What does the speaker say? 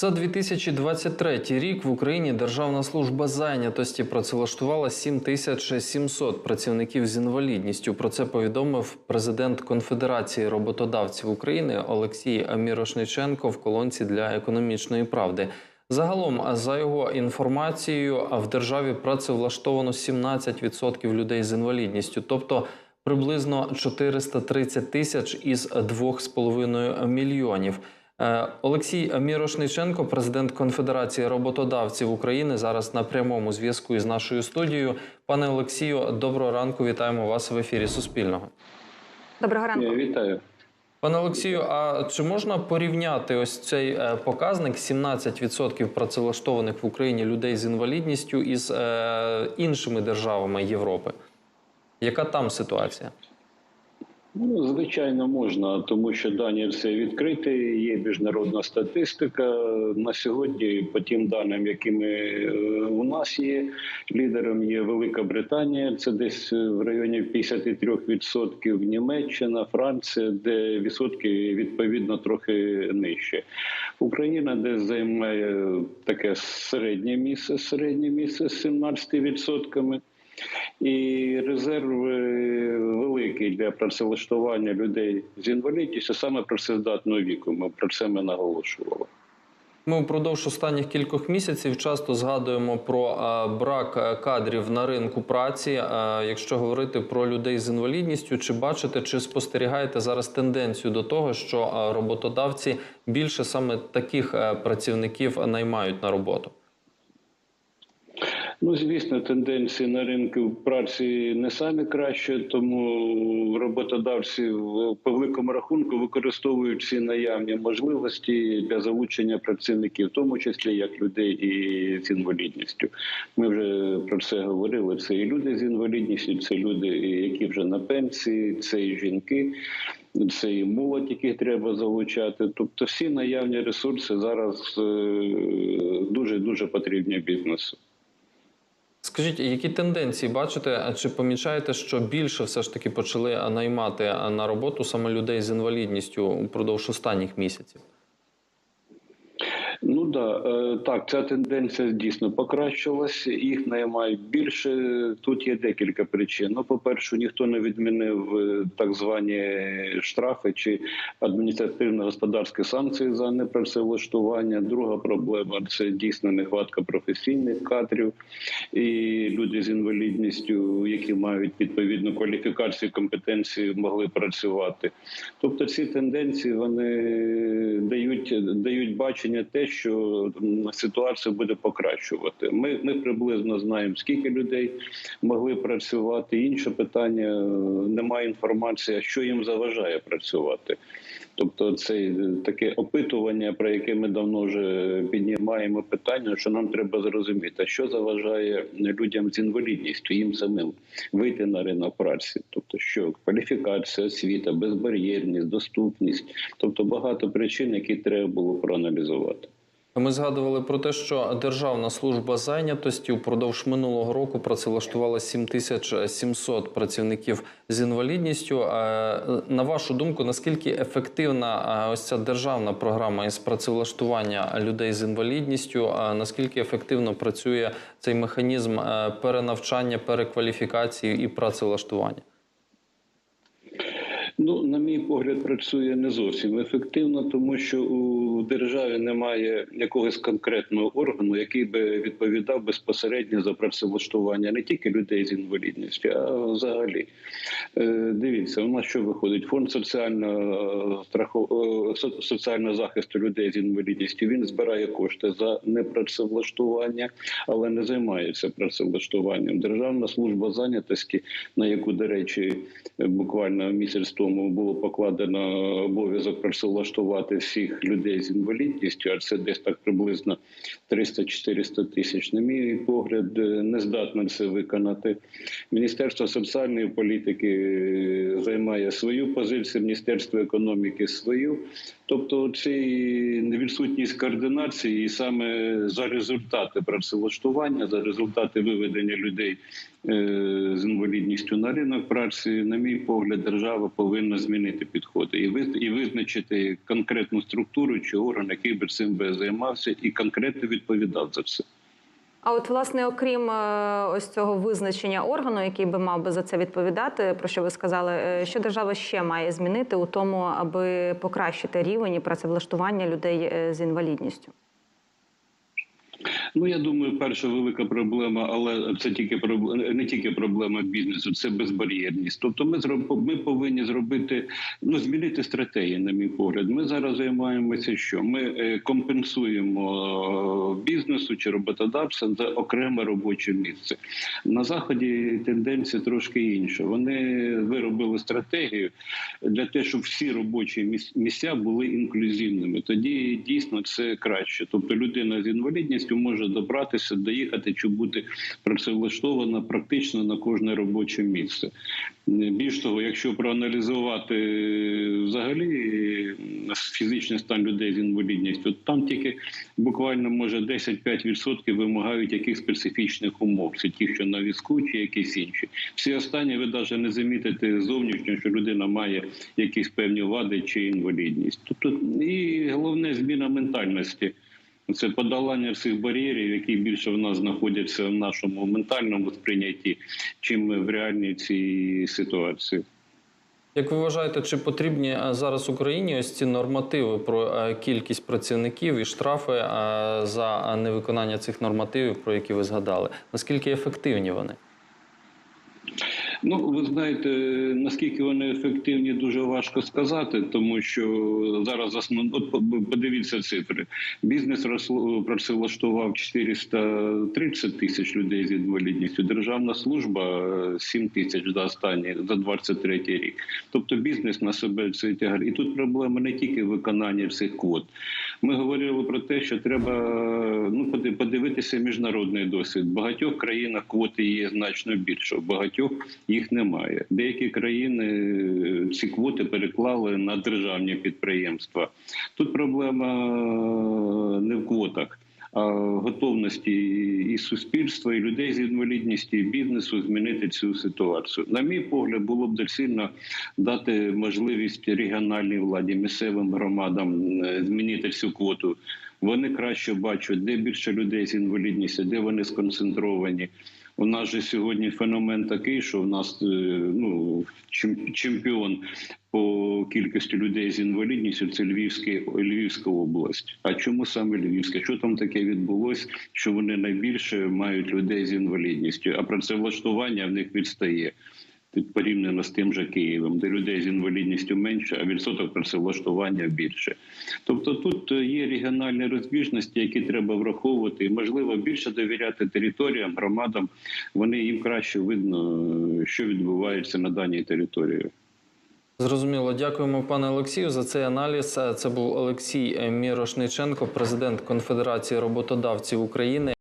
За 2023 рік в Україні Державна служба зайнятості працевлаштувала 7700 працівників з інвалідністю. Про це повідомив президент Конфедерації роботодавців України Олексій Мірошниченко в колонці для економічної правди. Загалом, за його інформацією, в державі працевлаштовано 17% людей з інвалідністю, тобто приблизно 430 тисяч із 2,5 мільйонів. Е, Олексій Мірошниченко, президент Конфедерації роботодавців України, зараз на прямому зв'язку із нашою студією. Пане Олексію, доброго ранку. Вітаємо вас в ефірі Суспільного. Доброго ранку. Я вітаю. Пане Олексію, а чи можна порівняти ось цей е, показник 17% працевлаштованих в Україні людей з інвалідністю із е, іншими державами Європи? Яка там ситуація? Ну, звичайно, можна, тому що дані все відкриті. Є міжнародна статистика. На сьогодні, по тим даним, якими е, у нас є, лідером є Велика Британія, це десь в районі 53%, Німеччина, Франція, де відсотки відповідно трохи нижче. Україна десь займає таке середнє місце, середнє місце з 17%. І резерв великий для працевлаштування людей з інвалідністю саме працездатного віку. Ми про це ми наголошували. Ми впродовж останніх кількох місяців часто згадуємо про е, брак е, кадрів на ринку праці. Е, Якщо говорити про людей з інвалідністю, чи бачите, чи спостерігаєте зараз тенденцію до того, що роботодавці більше саме таких працівників наймають на роботу? Ну, звісно, тенденції на ринку праці не самі кращі, тому роботодавці по великому рахунку використовують всі наявні можливості для залучення працівників, в тому числі як людей і з інвалідністю. Ми вже про це говорили. Це і люди з інвалідністю, це люди, які вже на пенсії, це і жінки. Це і молодь, яких треба залучати. Тобто, всі наявні ресурси зараз дуже дуже потрібні бізнесу. Скажіть, які тенденції бачите? Чи помічаєте, що більше все ж таки почали наймати на роботу саме людей з інвалідністю упродовж останніх місяців? Ну да, е, так, ця тенденція дійсно покращилася. Їх наймають більше. Тут є декілька причин. Ну, по-перше, ніхто не відмінив е, так звані штрафи чи адміністративно-господарські санкції за непрацевлаштування. Друга проблема це дійсно нехватка професійних кадрів і люди з інвалідністю, які мають відповідну кваліфікацію, компетенції, могли працювати. Тобто, ці тенденції вони дають дають бачення те, що ситуація буде покращувати. Ми, ми приблизно знаємо, скільки людей могли працювати. Інше питання е, немає інформації, що їм заважає працювати. Тобто, це е, таке опитування, про яке ми давно вже піднімаємо питання, що нам треба зрозуміти, що заважає людям з інвалідністю, їм самим вийти на ринок праці. Тобто, що кваліфікація, освіта, безбар'єрність, доступність, тобто багато причин, які треба було проаналізувати. Ми згадували про те, що Державна служба зайнятості упродовж минулого року працевлаштувала 7700 працівників з інвалідністю. Е, На вашу думку, наскільки ефективна е, ось ця державна програма із працевлаштування людей з інвалідністю? А Наскільки ефективно працює цей механізм е, перенавчання, перекваліфікації і працевлаштування? Ну, на мій погляд, працює не зовсім ефективно, тому що у державі немає якогось конкретного органу, який би відповідав безпосередньо за працевлаштування не тільки людей з інвалідністю, а взагалі. Е, Дивіться, у нас що виходить? Фонд соціального страху е, соціального захисту людей з інвалідністю. Він збирає кошти за непрацевлаштування, але не займається працевлаштуванням. Державна служба зайнятості, на яку, до речі, буквально місяць тому було покладено обов'язок працевлаштувати всіх людей з інвалідністю, а це десь так приблизно 300-400 тисяч. На мій погляд, е, не здатно це виконати. Міністерство соціальної політики е, займає свою позицію, Міністерство економіки свою. Тобто, це відсутність координації, і саме за результати працевлаштування, за результати виведення людей з інвалідністю на ринок праці, на мій погляд, держава повинна змінити підходи і визначити конкретну структуру чи орган, який би цим би займався, і конкретно відповідав за це. А от власне, окрім е, ось цього визначення органу, який би мав би за це відповідати, про що ви сказали, е, що держава ще має змінити у тому, аби покращити рівень працевлаштування людей е, з інвалідністю? Ну я думаю, перша велика проблема, але це тільки не тільки проблема бізнесу, це безбар'єрність. Тобто, ми зроб, ми повинні зробити ну змінити стратегію, на мій погляд. Ми зараз займаємося, що ми е, компенсуємо е, бізнесу чи роботодавцям за окреме робоче місце. На заході тенденція трошки інша. Вони виробили стратегію для того, щоб всі робочі міс- місця були інклюзивними. Тоді дійсно це краще. Тобто людина з інвалідністю може добратися, доїхати чи бути працевлаштована практично на кожне робоче місце. Більш того, якщо проаналізувати взагалі е, фізичний стан людей з інвалідністю, там тільки буквально може 10-5% вимагають яких специфічних умов. Це ті, що на візку, чи якісь інші. Всі останні ви навіть не замітите зовнішньо, що людина має якісь певні вади чи інвалідність. Тобто і головне зміна ментальності. Це подолання всіх бар'єрів, які більше в нас знаходяться в нашому ментальному сприйнятті, чим в реальній цій ситуації. Як ви вважаєте, чи потрібні е, зараз Україні ось ці нормативи про е, кількість працівників і штрафи е, за невиконання цих нормативів, про які ви згадали? Наскільки ефективні вони? Ну, ви знаєте, наскільки вони ефективні, дуже важко сказати, тому що зараз основ... От подивіться цифри. Бізнес росло- працевлаштував 430 тисяч людей з інвалідністю. Державна служба е, 7 тисяч за останні за 23 рік. Тобто бізнес на себе цей тягар. І тут проблема не тільки в виконанні цих квот. Ми говорили про те, що треба ну поди- подивитися міжнародний досвід. В багатьох країнах квоти є значно більше, в багатьох їх немає. Деякі країни е, ці квоти переклали на державні підприємства. Тут проблема е, не в квотах. В готовності і суспільства, і людей з інвалідністю, і бізнесу змінити цю ситуацію. На мій погляд, було б доцільно дати можливість регіональній владі, місцевим громадам е, змінити цю квоту. Вони краще бачать, де більше людей з інвалідністю, де вони сконцентровані. У нас же сьогодні феномен такий, що в нас е, ну чемпіон по кількості людей з інвалідністю це Львівська, Львівська область. А чому саме Львівська? Що там таке відбулось? Що вони найбільше мають людей з інвалідністю, а працевлаштування в них відстає. Порівняно з тим же Києвом, де людей з інвалідністю менше, а відсоток працевлаштування більше. Тобто тут е, є регіональні розбіжності, які треба враховувати, і можливо більше довіряти територіям, громадам. Вони їм краще видно, е, що відбувається на даній території. Зрозуміло, дякуємо, пане Олексію, за цей аналіз. Е, Це був Олексій Мірошниченко, президент Конфедерації роботодавців України.